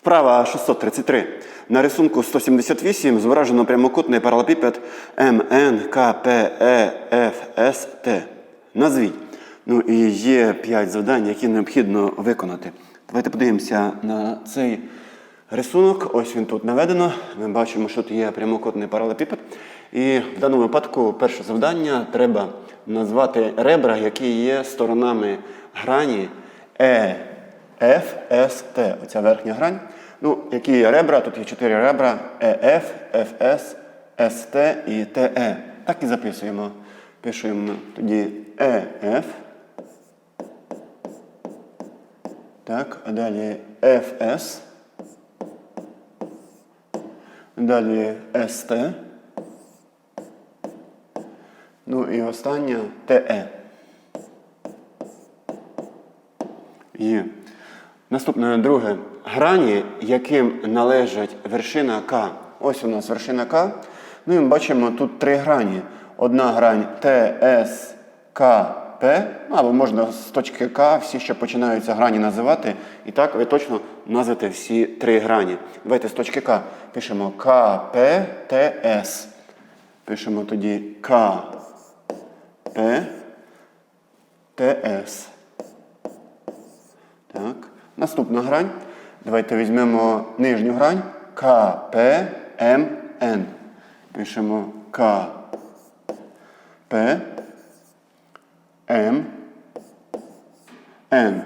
Вправа 633. На рисунку 178 зображено прямокутний паралепіпед МНКПЕФСТ. Назвіть. Ну і є 5 завдань, які необхідно виконати. Давайте подивимося на цей рисунок. Ось він тут наведено. Ми бачимо, що тут є прямокутний паралепіпед. І в даному випадку перше завдання треба назвати ребра, які є сторонами грані Е. F, S, T. Оця верхня грань. Ну, які є ребра? Тут є чотири ребра EF, FS, ST і TE. Так і записуємо. Пишемо тоді EF. Так, а далі FS. Далі ST. Ну і остання TE. Є. Наступне друге. Грані, яким належить вершина К. Ось у нас вершина К. Ну і ми бачимо тут три грані. Одна грань ТС, К, П. Ну, або можна з точки К всі, що починаються грані називати. І так ви точно назвете всі три грані. Давайте з точки К пишемо К, П, Т, С. Пишемо тоді К, П, Т, С. Так. Наступна грань. Давайте візьмемо нижню грань. К, П, М, Н. Пишемо К, П, М, Н.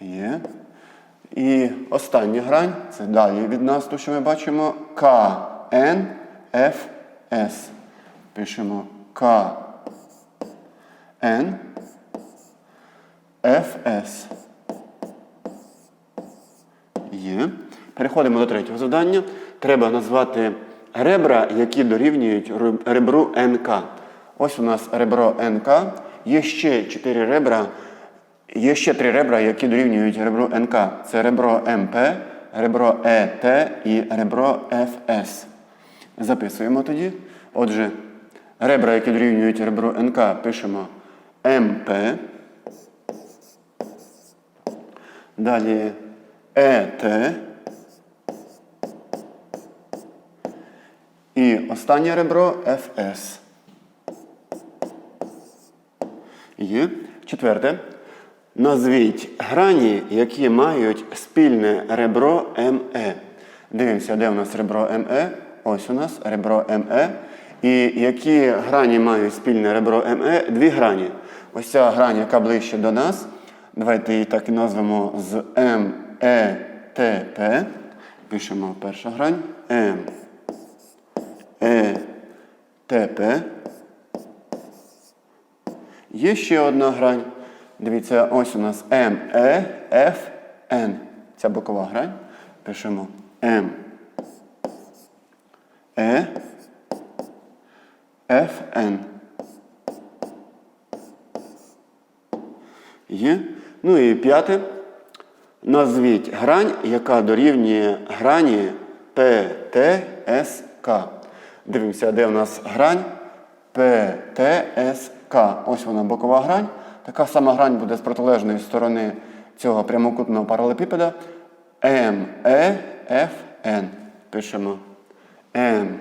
Є. І остання грань. Це далі від нас, то що ми бачимо. К, Н, Ф, С. Пишемо К, Н, Ф, С. Є. Переходимо до третього завдання. Треба назвати ребра, які дорівнюють ребру НК. Ось у нас ребро НК. Є ще чотири ребра. Є ще три ребра, які дорівнюють ребру НК. Це ребро МП, ребро ЕТ і ребро ФС. Записуємо тоді. Отже, ребра, які дорівнюють ребру НК, пишемо МП. Далі ЕТ. І останнє ребро ФС. Є. Четверте. Назвіть грані, які мають спільне ребро МЕ. Дивимося, де у нас ребро МЕ. Ось у нас ребро МЕ. І які грані мають спільне ребро МЕ? Дві грані. Ось ця грань, яка ближче до нас. Давайте її так і назвемо з МЕТП. Пишемо перша грань. М. ТП. Є ще одна грань. Дивіться, ось у нас М, Е, Ф, Н. Ця бокова грань. Пишемо М. Е. Ф, Н. Є. Ну і п'яте. Назвіть грань, яка дорівнює грані ПТСК. Дивимося, де у нас грань ПТСК. Ось вона бокова грань. Така сама грань буде з протилежної сторони цього прямокутного паралепіпеда. МЕФН. Пишемо М.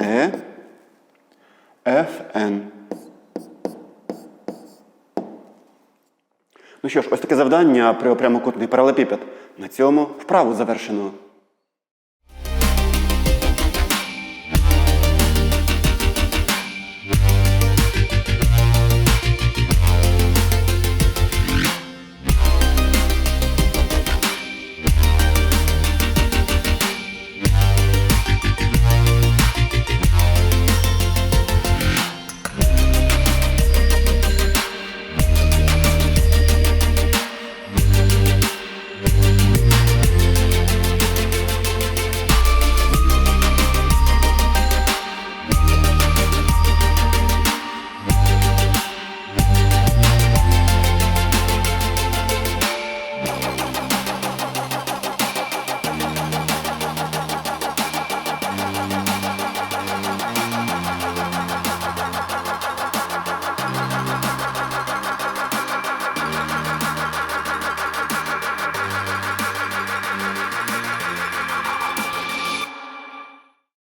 Е. ФН. Ну що ж, ось таке завдання про прямокутний паралепіпед. На цьому вправу завершено.